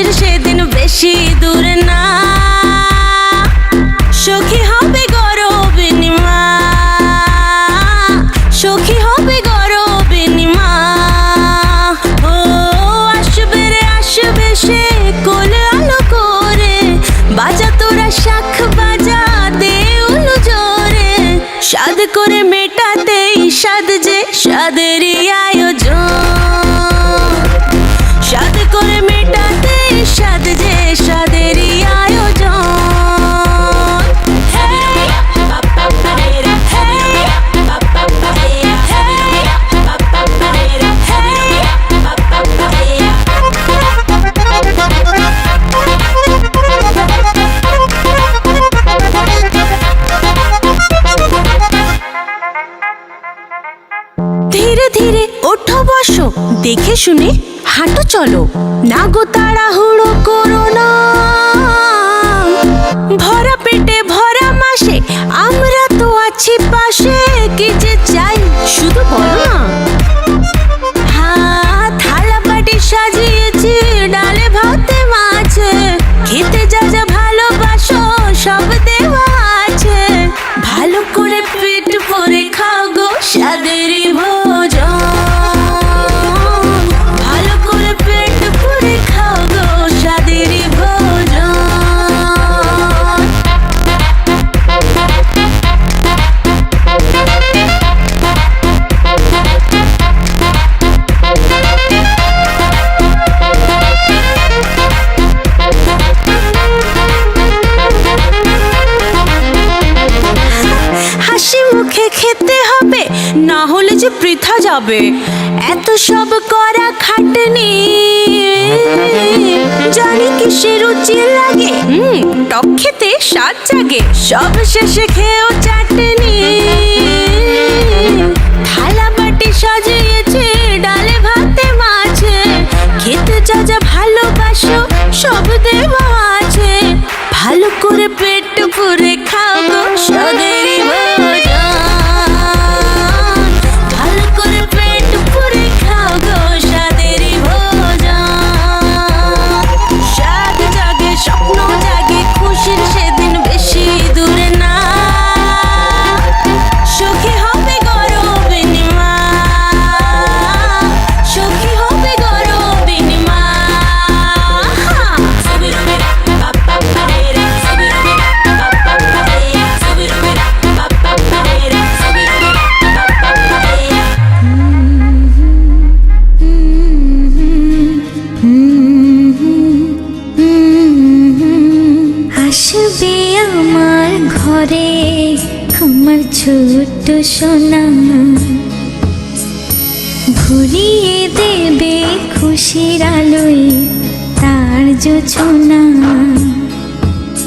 খুশির সেদিন বেশি দূরে না। সখী হবে সখী হবে ও, আসবে রে, আসবে সে কোল আলো করে। বাজা তোরা শাখ বাজা দে জোরে। সাদ করে মেটাতেই সাদ যে সাদেরই দেখে শুনে হাঁটো চলো। না গো তাড়াহুড়ো করো না। হবে, না হলে যে বৃথা যাবে। এত সব করা খাটনি। জানি কিসে রুচি লাগে। হুম, টক খেতে স্বাদ জাগে। সব শেষে খেয়েও চাটনি। থালা বাটি সাজিয়েছে, ডালে ভাতে মাছে। খেতে যা যা ভালোবাসো, সব দেওয়া আছে। ভালো করে পেট ভরে খাও। আমার ঘরে আমার ছোট্ট সোনা। ভরিয়ে দেবে খুশির আলোয় তার জোছনা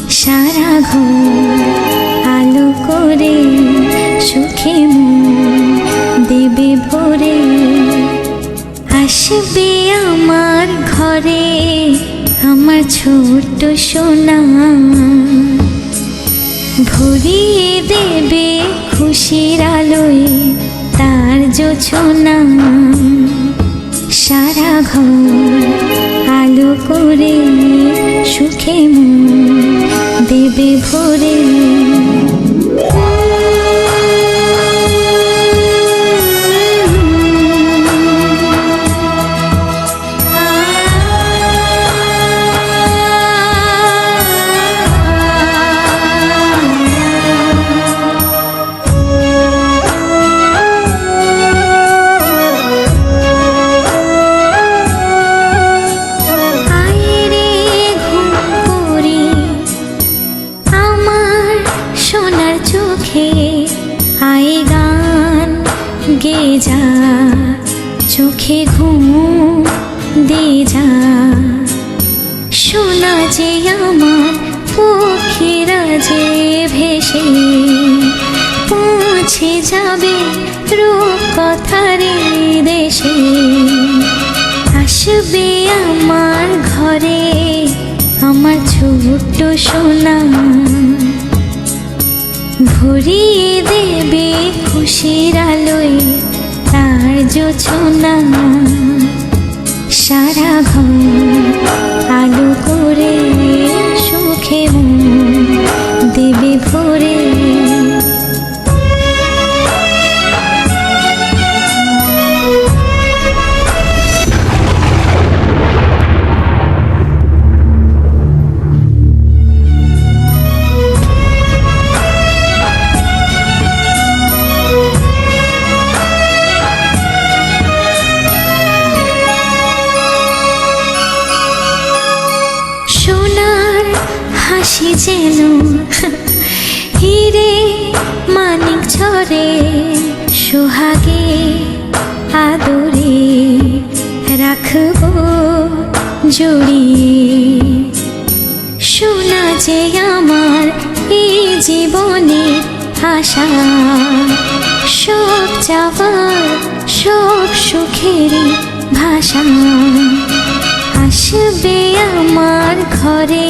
সারা ঘর আলো করে সুখে দেবে ভরে। আসবে আমার ঘরে আমার ছোট্ট সোনা। ভরিয়ে দেবে খুশির আলোয় তার জোছনা সারা ঘর আলো করে সুখে মন দেবে ভরে। কথারে দেশে আসবে আমার ঘরে আমার ছোট্ট সোনা। ভরিয়ে দেবে খুশির আলোয় তার জোছনা সারা ঘর আলো করে হাসি যেন হিরে মানিক ঝরে, সোহাগে আদরে রাখব জড়িয়ে। সোনা যে আমার এই জীবনে আশা, সব চাওয়ার সব সুখের ভাষা। আসবে আমার ঘরে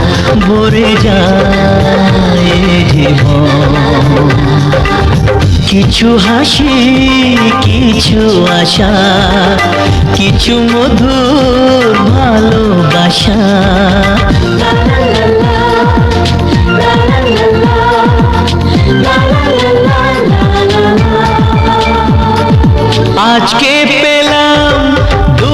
ভরে যায় জীবন। কিছু হাসি কিছু আশা কিছু মধুর ভালোবাসা। আজকে পেলাম দু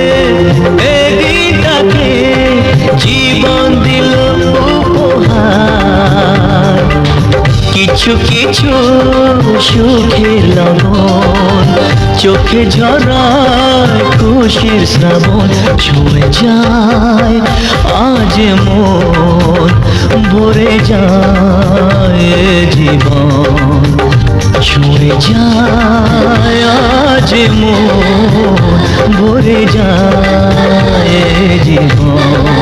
কিছু কিছু সুখের লবণ চোখে ঝরায় খুশির শ্রাবণ ছুঁয়ে যায় আজ মন, ভরে যায় জীবন ছুঁয়ে যায় আজ মন, ভরে যায় জীবন।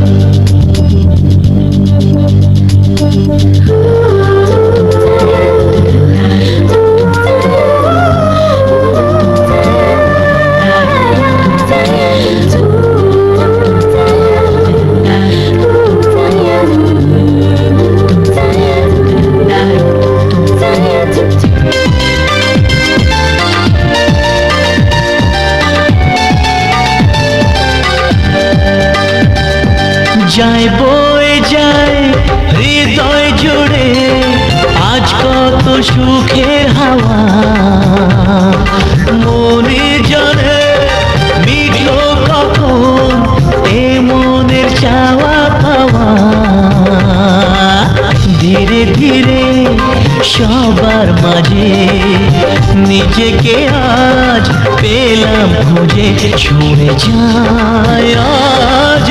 নিজেকে আজ পেলাম খুঁজে ছুঁড়ে যায় আজ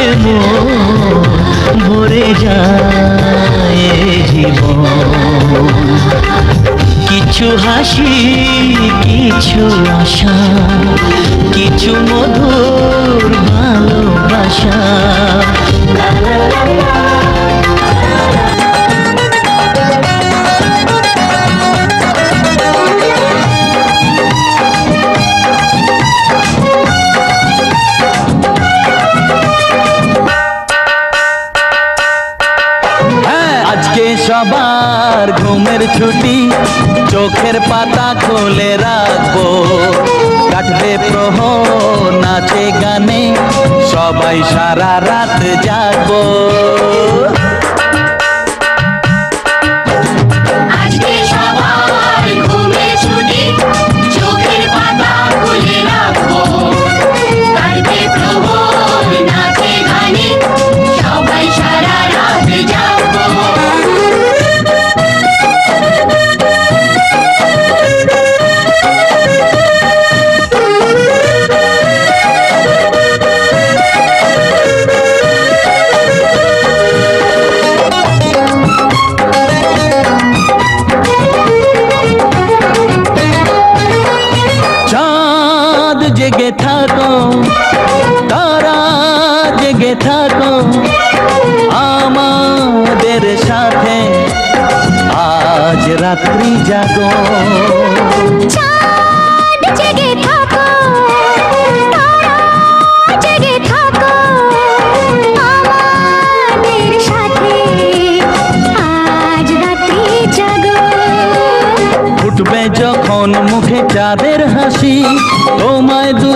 ভরে যায় জীবন কিছু হাসি কিছু আশা কিছু মধুর ভালোবাসা ঘুমের ছুটি চোখের পাতা খুলে রাখব। কাটবে প্রহ নাচে গানে সবাই সারা রাত জাগবো। চাঁদের হাসি তোমায় দু